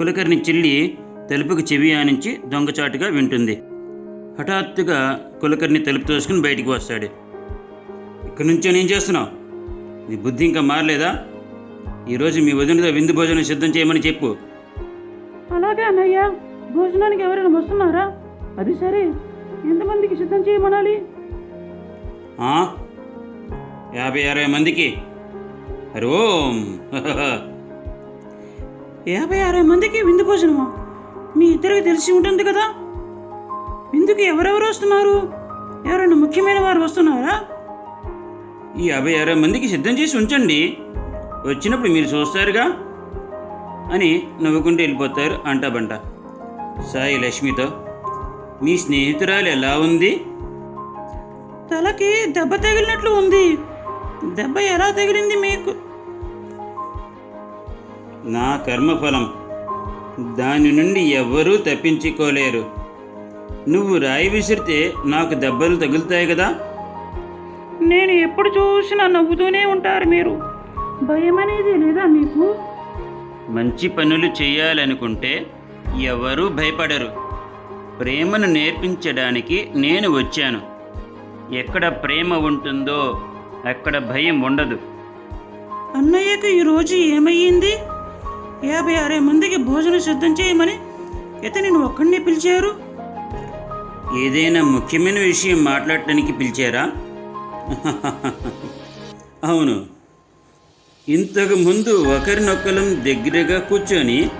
కులకర్ణి చెల్లి తలుపుకు చెవి ఆనించి దొంగచాటుగా వింటుంది. హఠాత్తుగా కులకర్ణి తలుపు తోసుకుని బయటికి వస్తాడు. ఇక్కడి నుంచో నేను చేస్తున్నావు? నీ బుద్ధి ఇంకా మారలేదా? ఈరోజు మీ వదినతో విందు భోజనం సిద్ధం చేయమని చెప్పు. అలాగే అన్నయ్య భోజనానికి ఎవరైనా వస్తున్నారా? అది సరే. ఎంతమందికి సిద్ధం చేయమనాలి? ఆ? యాభై అరవై మందికి? హరి ఓం యాభై అరవై మందికి విందు భోజనమా? మీ ఇద్దరికి తెలిసి ఉంటుంది కదా? విందుకి ఎవరెవరు వస్తున్నారు? ఎవరైనా ముఖ్యమైన వారు వస్తున్నారా? ఈ యాభై అరవై మందికి సిద్ధం చేసి ఉంచండి. వచ్చినప్పుడు మీరు చూస్తారుగా అని నవ్వుకుంటూ వెళ్ళిపోతారు అంటాబంట. సాయి లక్ష్మితో మీ స్నేహితురాలు ఎలా ఉంది? తలకి దెబ్బ తగిలినట్లు ఉంది. దెబ్బ ఎలా తగిలింది మీకు? నా కర్మఫలం. దాని నుండి ఎవ్వరూ తప్పించుకోలేరు. నువ్వు రాయి విసిరితే నాకు దెబ్బలు తగులుతాయి కదా? నేను ఎప్పుడు చూసినా నవ్వుతూనే ఉంటారు మీరు. భయం అనేది లేదా మీకు? మంచి పనులు చేయాలనుకుంటే ఎవరూ భయపడరు. ప్రేమను నేర్పించడానికి నేను వచ్చాను. ఎక్కడ ప్రేమ ఉంటుందో అక్కడ భయం ఉండదు. అన్నయ్యకు ఈరోజు ఏమయ్యింది? యాభై అరవై మందికి భోజనం సిద్ధం చేయమని ఇతనిని ఒక్కడిని పిలిచారు? ఏదైనా ముఖ్యమైన విషయం మాట్లాడటానికి పిలిచారా? అవును. ఇంతకు ముందు ఒకరినొకరం దగ్గరగా కూర్చొని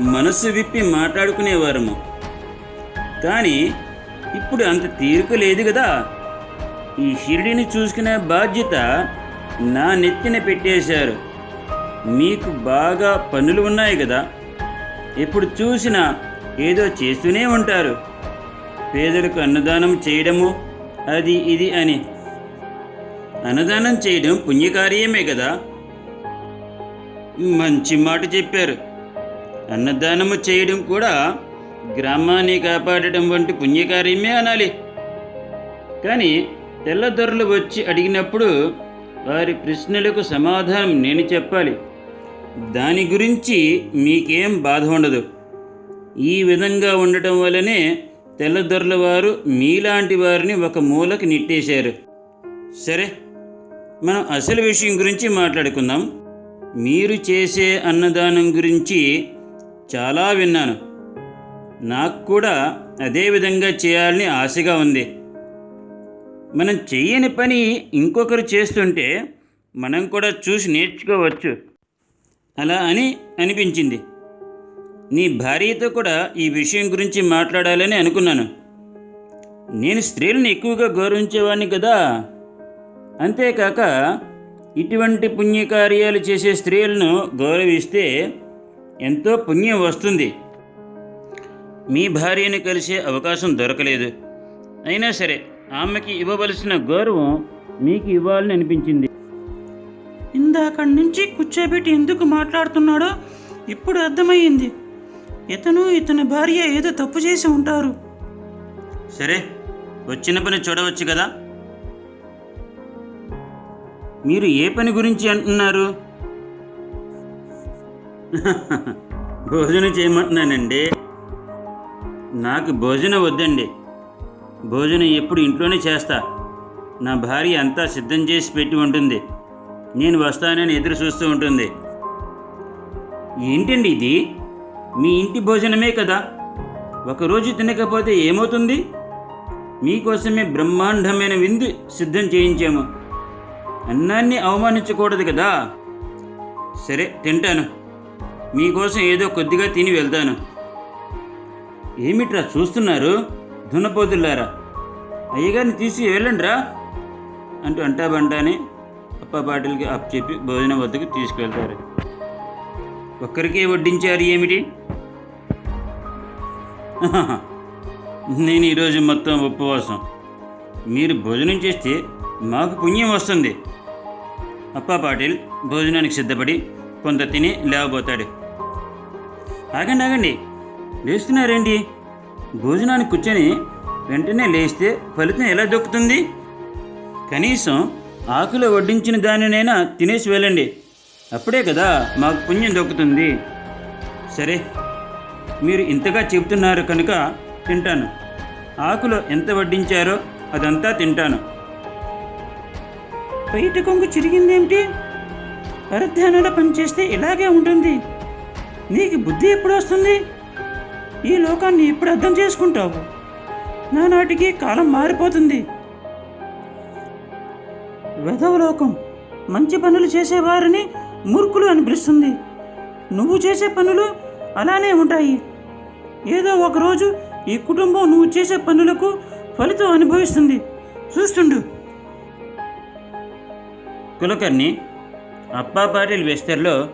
మనసు విప్పి మాట్లాడుకునేవారము. కానీ ఇప్పుడు అంత తీరిక లేదు కదా. ఈ షిరిడిని చూసుకునే బాధ్యత నా నెత్తిన పెట్టేశారు. మీకు బాగా పనులు ఉన్నాయి కదా ఎప్పుడు చూసినా ఏదో చేస్తూనే ఉంటారు. పేదలకు అన్నదానం చేయడము అది ఇది అని. అన్నదానం చేయడం పుణ్యకార్యమే కదా మంచి మాట చెప్పారు. అన్నదానము చేయడం కూడా గ్రామాన్ని కాపాడటం వంటి పుణ్యకార్యమే అనాలి. కానీ తెల్లదొరలు వచ్చి అడిగినప్పుడు వారి ప్రశ్నలకు సమాధానం నేను చెప్పాలి. దాని గురించి మీకేం బాధ ఉండదు. ఈ విధంగా ఉండటం వల్లనే తెల్లదొరల వారు మీలాంటి వారిని ఒక మూలకి నెట్టేశారు. సరే మనం అసలు విషయం గురించి మాట్లాడుకుందాం. మీరు చేసే అన్నదానం గురించి చాలా విన్నాను. నాకు కూడా అదే విధంగా చేయాలని ఆశగా ఉంది. మనం చేయని పని ఇంకొకరు చేస్తుంటే మనం కూడా చూసి నేర్చుకోవచ్చు. అలా అని అనిపించింది. నీ భార్యతో కూడా ఈ విషయం గురించి మాట్లాడాలని అనుకున్నాను. నేను స్త్రీలను ఎక్కువగా గౌరవించేవాడిని కదా? అంతేకాక ఇటువంటి పుణ్యకార్యాలు చేసే స్త్రీలను గౌరవిస్తే ఎంతో పుణ్యం వస్తుంది. మీ భార్యను కలిసే అవకాశం దొరకలేదు. అయినా సరే ఆమెకి ఇవ్వవలసిన గౌరవం మీకు ఇవ్వాలని అనిపించింది. ఇందాక నుంచి కూర్చోబెట్టి ఎందుకు మాట్లాడుతున్నాడో ఇప్పుడు అర్థమయ్యింది. ఇతను ఇతని భార్య ఏదో తప్పు చేసి ఉంటారు. సరే వచ్చిన పని చూడవచ్చు కదా? మీరు ఏ పని గురించి అంటున్నారు? భోజనం చేయమంటున్నానండి. నాకు భోజనం వద్దండి. భోజనం ఎప్పుడు ఇంట్లోనే చేస్తా. నా భార్య అంతా సిద్ధం చేసి పెట్టి ఉంటుంది. నేను వస్తానని ఎదురు చూస్తూ ఉంటుంది. ఏంటండి ఇది? మీ ఇంటి భోజనమే కదా? ఒకరోజు తినకపోతే ఏమవుతుంది? మీకోసమే బ్రహ్మాండమైన విందు సిద్ధం చేయించాము. అన్నాన్ని అవమానించకూడదు కదా? సరే తింటాను. మీకోసం ఏదో కొద్దిగా తిని వెళ్తాను. ఏమిట్రా చూస్తున్నారు? దున్నపోతులారా అయ్యగారిని తీసి వెళ్ళండిరా? అంటూ అంటాబంటానే అప్ప అప్పచెప్పి భోజనం వద్దకు తీసుకెళ్తారు. ఒక్కరికే వడ్డించారు ఏమిటి? నేను ఈరోజు మొత్తం ఉపవాసం. మీరు భోజనం చేస్తే మాకు పుణ్యం వస్తుంది. అప్పా పాటిల్ భోజనానికి సిద్ధపడి కొంత తిని లేవబోతాడు. ఆగండి ఆగండి. లేస్తున్నారేంటి? భోజనానికి కూర్చొని వెంటనే లేస్తే ఫలితం ఎలా దొక్కుతుంది? కనీసం ఆకులు వడ్డించిన దానినైనా తినేసి వెళ్ళండి. అప్పుడే కదా మాకు పుణ్యం దొక్కుతుంది. సరే మీరు ఇంతగా చెబుతున్నారు కనుక తింటాను. ఆకులో ఎంత వడ్డించారో అదంతా తింటాను. బయట కొంగు చిరిగిందేమిటి? పరధ్యానంలో పనిచేస్తే ఇలాగే ఉంటుంది. నీకు బుద్ధి ఎప్పుడు వస్తుంది? ఈ లోకాన్ని ఎప్పుడు అర్థం చేసుకుంటావు? నానాటికి కాలం మారిపోతుంది. వెధవలోకం మంచి పనులు చేసేవారిని మూర్ఖులు అనిపిస్తుంది నువ్వు చేసే పనులు అలానే ఉంటాయి. ఏదో ఒకరోజు ఈ కుటుంబం నువ్వు చేసే పనులకు ఫలితం అనుభవిస్తుంది. చూస్తుండు. కులకర్ణి అప్పాపాటిల్ విస్తర్లో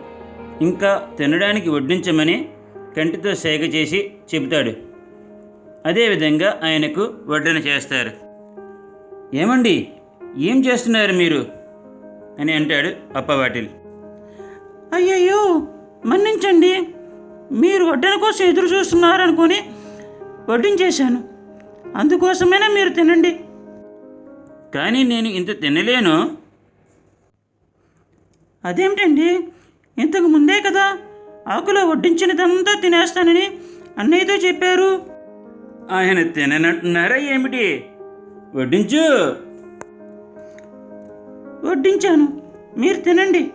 ఇంకా తినడానికి వడ్డించమని కంటితో సేగ చేసి చెబుతాడు. అదేవిధంగా ఆయనకు వడ్డన చేస్తారు. ఏమండి? ఏం చేస్తున్నారు మీరు? అని అంటాడు అప్పవాటిల్ అయ్యయ్యో మన్నించండి. మీరు వడ్డన కోసం ఎదురు చూస్తున్నారనుకొని వడ్డించేశాను. అందుకోసమైనా మీరు తినండి. కానీ నేను ఇంత తినలేను. అదేమిటండి? ఇంతకు ముందే కదా ఆకులో వడ్డించినదంతా తినేస్తానని అన్నయ్యతో చెప్పారు. ఆయన తిననంటున్నారా ఏమిటి? వడ్డించు. వడ్డించాను. మీరు తినండి.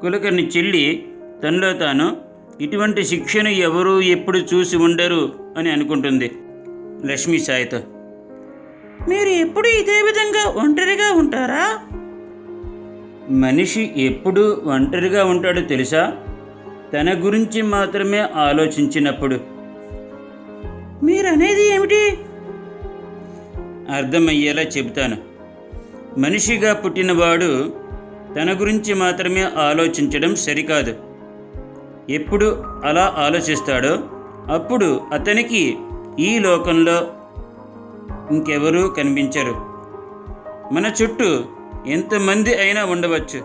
కులకర్ణి చెల్లి తనలో తాను ఇటువంటి శిక్షను ఎవరూ ఎప్పుడు చూసి ఉండరు అని అనుకుంటుంది లక్ష్మీ సాయితో. మీరు ఎప్పుడు ఇదే విధంగా ఒంటరిగా ఉంటారా? మనిషి ఎప్పుడు ఒంటరిగా ఉంటాడో తెలుసా? తన గురించి మాత్రమే ఆలోచించినప్పుడు. మీరనేది ఏమిటి? అర్థమయ్యేలా చెబుతాను. మనిషిగా పుట్టినవాడు తన గురించి మాత్రమే ఆలోచించడం సరికాదు. ఎప్పుడు అలా ఆలోచిస్తాడో అప్పుడు అతనికి ఈ లోకంలో ఇంకెవరూ కనిపించరు. మన చుట్టూ ఎంతమంది అయినా ఉండవచ్చు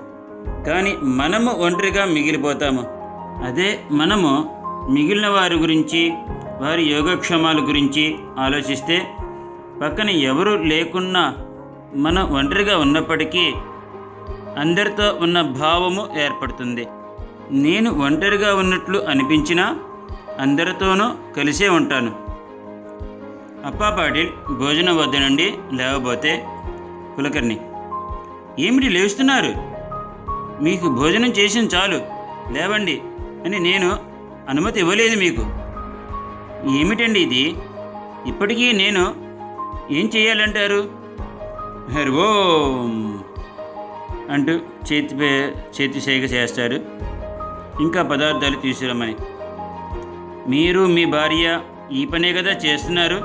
కానీ మనము ఒంటరిగా మిగిలిపోతాము. అదే మనము మిగిలిన వారి గురించి వారి యోగక్షేమాల గురించి ఆలోచిస్తే పక్కన ఎవరు లేకున్నా మనం ఒంటరిగా ఉన్నప్పటికీ అందరితో ఉన్న భావము ఏర్పడుతుంది. నేను ఒంటరిగా ఉన్నట్లు అనిపించినా అందరితోనూ కలిసే ఉంటాను. అప్పా పాటిల్ భోజనం వద్ద నుండి లేవబోతే కులకర్ణి ఏమిటి లేస్తున్నారు? మీకు భోజనం చేసిన చాలు లేవండి అని నేను అనుమతి ఇవ్వలేదు మీకు. ఏమిటండి ఇది? ఇప్పటికీ నేను ఏం చేయాలంటారు? హరి ఓం అంటూ చేతి పే- చేతి సేక చేస్తారు. ఇంకా పదార్థాలు తీసుకురమ్మని. మీరు మీ భార్య ఈ పనే కదా చేస్తున్నారు?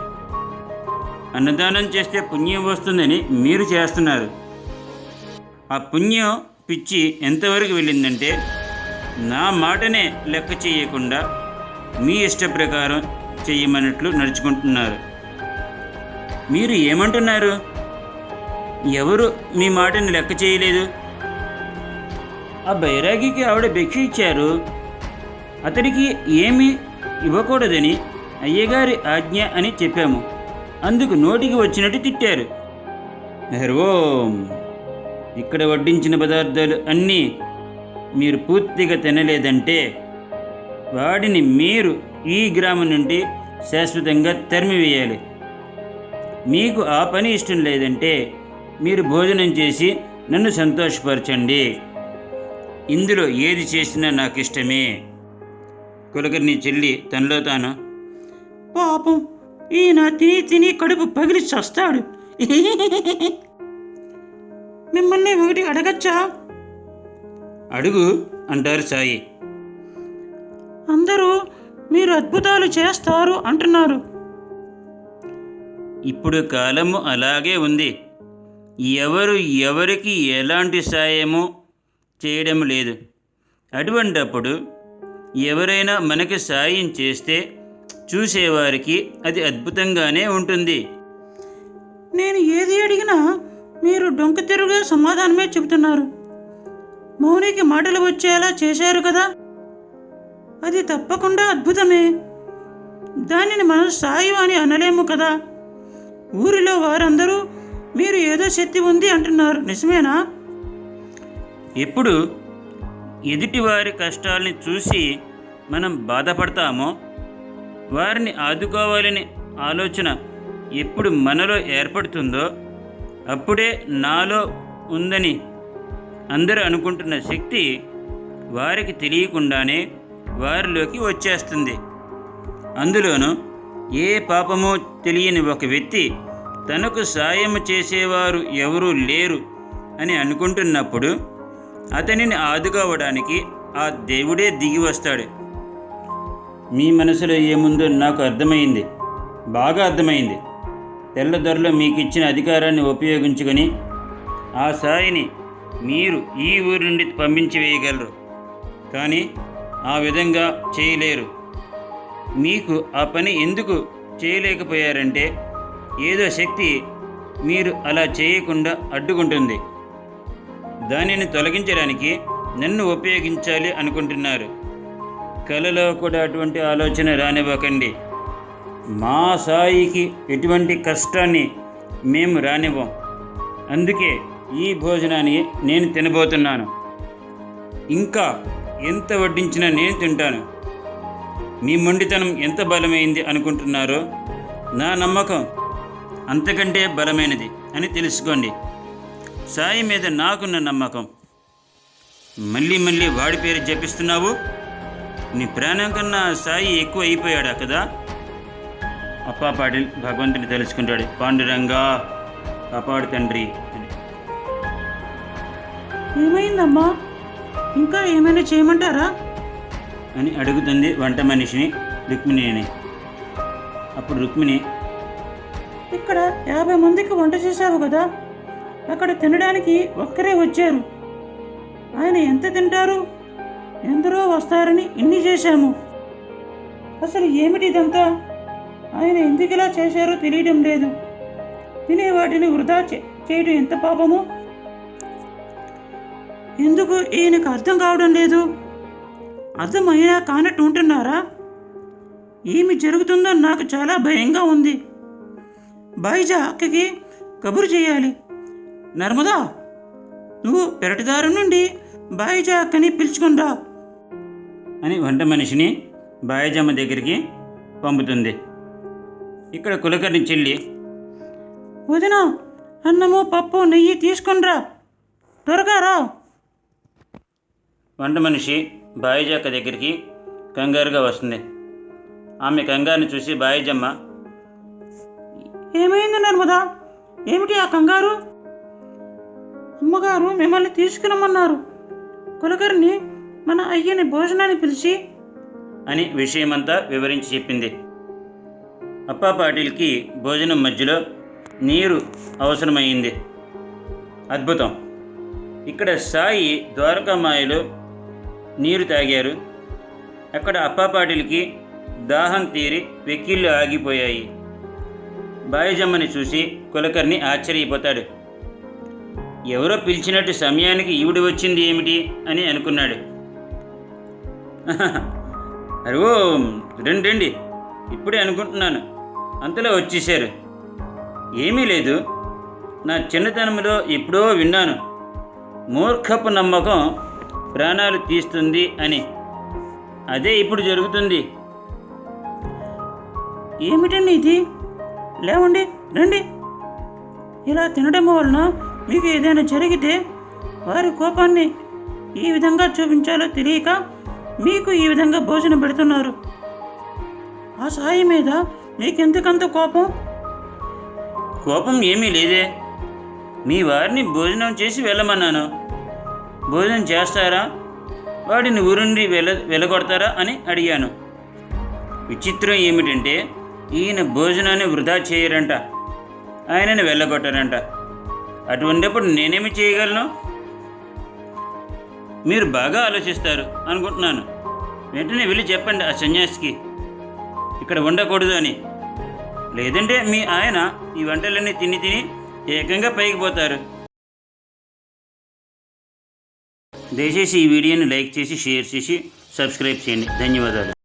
అన్నదానం చేస్తే పుణ్యం వస్తుందని మీరు చేస్తున్నారు. ఆ పుణ్యం పిచ్చి ఎంతవరకు వెళ్ళిందంటే నా మాటనే లెక్క చేయకుండా మీ ఇష్ట ప్రకారం చెయ్యమన్నట్లు నడుచుకుంటున్నారు. మీరు ఏమంటున్నారు? ఎవరు మీ మాటని లెక్క చేయలేదు? ఆ బైరాగికి ఆవిడ భిక్ష ఇచ్చారు. అతనికి ఏమీ ఇవ్వకూడదని అయ్యగారి ఆజ్ఞ అని చెప్పాము. అందుకు నోటికి వచ్చినట్టు తిట్టారు. ఓం ఇక్కడ వడ్డించిన పదార్థాలు అన్నీ మీరు పూర్తిగా తినలేదంటే వాడిని మీరు ఈ గ్రామం నుండి శాశ్వతంగా తరిమివేయాలి. మీకు ఆ పని ఇష్టం లేదంటే మీరు భోజనం చేసి నన్ను సంతోషపరచండి. ఇందులో ఏది చేసినా నాకు ఇష్టమే కులకర్ణి చెల్లి తనలో తాను పాపం ఈయన తిని తిని కడుపు పగిలి చస్తాడు. మిమ్మల్ని ఒకటి అడగచ్చా? అడుగు అంటారు సాయి. అందరూ మీరు అద్భుతాలు చేస్తారు అంటున్నారు. ఇప్పుడు కాలము అలాగే ఉంది. ఎవరు ఎవరికి ఎలాంటి సాయము చేయడం లేదు. అటువంటప్పుడు ఎవరైనా మనకి సాయం చేస్తే చూసేవారికి అది అద్భుతంగానే ఉంటుంది. నేను ఏది అడిగినా మీరు డొంక తిరుగుగా సమాధానమే చెబుతున్నారు. మౌనికి మాటలు వచ్చేలా చేశారు కదా? అది తప్పకుండా అద్భుతమే. దానిని మనం సాయం అని అనలేము కదా? ఊరిలో వారందరూ మీరు ఏదో శక్తి ఉంది అంటున్నారు. నిజమేనా? ఎప్పుడు ఎదుటివారి కష్టాల్ని చూసి మనం బాధపడతామో వారిని ఆదుకోవాలని ఆలోచన ఎప్పుడు మనలో ఏర్పడుతుందో అప్పుడే నాలో ఉందని అందరూ అనుకుంటున్న శక్తి వారికి తెలియకుండానే వారిలోకి వచ్చేస్తుంది. అందులోనూ ఏ పాపమో తెలియని ఒక వ్యక్తి తనకు సాయం చేసేవారు ఎవరూ లేరు అని అనుకుంటున్నప్పుడు అతనిని ఆదుకోవడానికి ఆ దేవుడే దిగి వస్తాడు. మీ మనసులో ఏముందో నాకు అర్థమైంది. బాగా అర్థమైంది. తెల్లదొరలో మీకు ఇచ్చిన అధికారాన్ని ఉపయోగించుకొని ఆ సాయిని మీరు ఈ ఊరి నుండి పంపించి వేయగలరు. కానీ ఆ విధంగా చేయలేరు. మీకు ఆ పని ఎందుకు చేయలేకపోయారంటే ఏదో శక్తి మీరు అలా చేయకుండా అడ్డుకుంటుంది. దానిని తొలగించడానికి నన్ను ఉపయోగించాలి అనుకుంటున్నారు. కలలో కూడా అటువంటి ఆలోచన రానివ్వకండి. మా సాయికి ఎటువంటి కష్టాన్ని మేము రానివ్వం. అందుకే ఈ భోజనాన్ని నేను తినబోతున్నాను. ఇంకా ఎంత వడ్డించినా నేను తింటాను. మీ మొండితనం ఎంత బలమైంది అనుకుంటున్నారో నా నమ్మకం అంతకంటే బలమైనది అని తెలుసుకోండి. సాయి మీద నాకున్న నమ్మకం. మళ్ళీ మళ్ళీ వాడి పేరు జపిస్తున్నావు? నీ ప్రాణం కన్నా సాయి ఎక్కువ అయిపోయాడా కదా? అప్పా పాటిల్ భగవంతుని తెలుసుకుంటాడు పాండురంగా కాపాడు తండ్రి అని. ఏమైందమ్మా? ఇంకా ఏమైనా చేయమంటారా? అని అడుగుతుంది వంట మనిషిని రుక్మిణిని. అప్పుడు రుక్మిణి అక్కడ యాభై మందికి వంట చేశావు కదా? అక్కడ తినడానికి ఒక్కరే వచ్చారు. ఆయన ఎంత తింటారు? ఎందరో వస్తారని ఇన్ని చేశాము. అసలు ఏమిటి ఇదంతా? ఆయన ఎందుకు ఇలా చేశారో తెలియడం లేదు. తినే వాటిని వృధా చేయడం ఎంత పాపము? ఎందుకు ఈయనకు అర్థం కావడం లేదు? అర్థమైనా కానట్టు ఉంటున్నారా? ఏమి జరుగుతుందో నాకు చాలా భయంగా ఉంది. బాయిజా అక్కకి కబురు చేయాలి. నర్మదా నువ్వు పెరటిదారు నుండి బాయిజా అక్కని పిలుచుకుని రా. అని వంట మనిషిని బాయజమ్మ దగ్గరికి పంపుతుంది. ఇక్కడ కులకర్ణి చెల్లి వదిన అన్నము పప్పు నెయ్యి తీసుకుని రా. త్వరగా రా. వంట మనిషి బాయిజక్క దగ్గరికి కంగారుగా వస్తుంది. ఆమె కంగారుని చూసి బాయిజమ్మ ఏమైంది నర్మదా? ఏమిటి ఆ కంగారు? అమ్మగారు మిమ్మల్ని తీసుకురమ్మన్నారు. కులకర్ని మన అయ్యని భోజనాన్ని పిలిచి అని విషయమంతా వివరించి చెప్పింది. అప్పా పాటిల్కి భోజనం మధ్యలో నీరు అవసరమైంది. అద్భుతం. ఇక్కడ సాయి ద్వారకామాయలో నీరు తాగారు. అక్కడ అప్పాపాటిల్కి దాహం తీరి వెక్కిళ్ళు ఆగిపోయాయి. బాయజమ్మని చూసి కులకర్ణి ఆశ్చర్యపోతాడు. ఎవరో పిలిచినట్టు సమయానికి ఈవిడ వచ్చింది ఏమిటి అని అనుకున్నాడు. అరుగో రండి రండి. ఇప్పుడే అనుకుంటున్నాను. అంతలో వచ్చేసారు ఏమీ లేదు. నా చిన్నతనంలో ఎప్పుడో విన్నాను. మూర్ఖపు నమ్మకం ప్రాణాలు తీస్తుంది అని. అదే ఇప్పుడు జరుగుతుంది. ఏమిటండి ఇది? లేవండి రండి. ఇలా తినడం వలన మీకు ఏదైనా జరిగితే వారి కోపాన్ని ఈ విధంగా చూపించాలో తెలియక మీకు ఈ విధంగా భోజనం పెడుతున్నారు. ఆ సాయి మీద మీకెందుకంత కోపం? కోపం ఏమీ లేదే. మీ వారిని భోజనం చేసి వెళ్ళమన్నాను. భోజనం చేస్తారా? వాడిని ఊరుండి వెళ్ళ వెళ్ళగొడతారా అని అడిగాను. విచిత్రం ఏమిటంటే ఈయన భోజనాన్ని వృధా చేయరంట. ఆయనని వెళ్ళగొట్టారంట. అటువంటిప్పుడు నేనేమి చేయగలను? మీరు బాగా ఆలోచిస్తారు అనుకుంటున్నాను. వెంటనే వెళ్ళి చెప్పండి ఆ సన్యాసికి. ఇక్కడ ఉండకూడదు అని. లేదంటే మీ ఆయన ఈ వంటలన్నీ తిని తిని ఏకంగా పైకి పోతారు. దయచేసి ఈ వీడియోని లైక్ చేసి షేర్ చేసి సబ్స్క్రైబ్ చేయండి. ధన్యవాదాలు.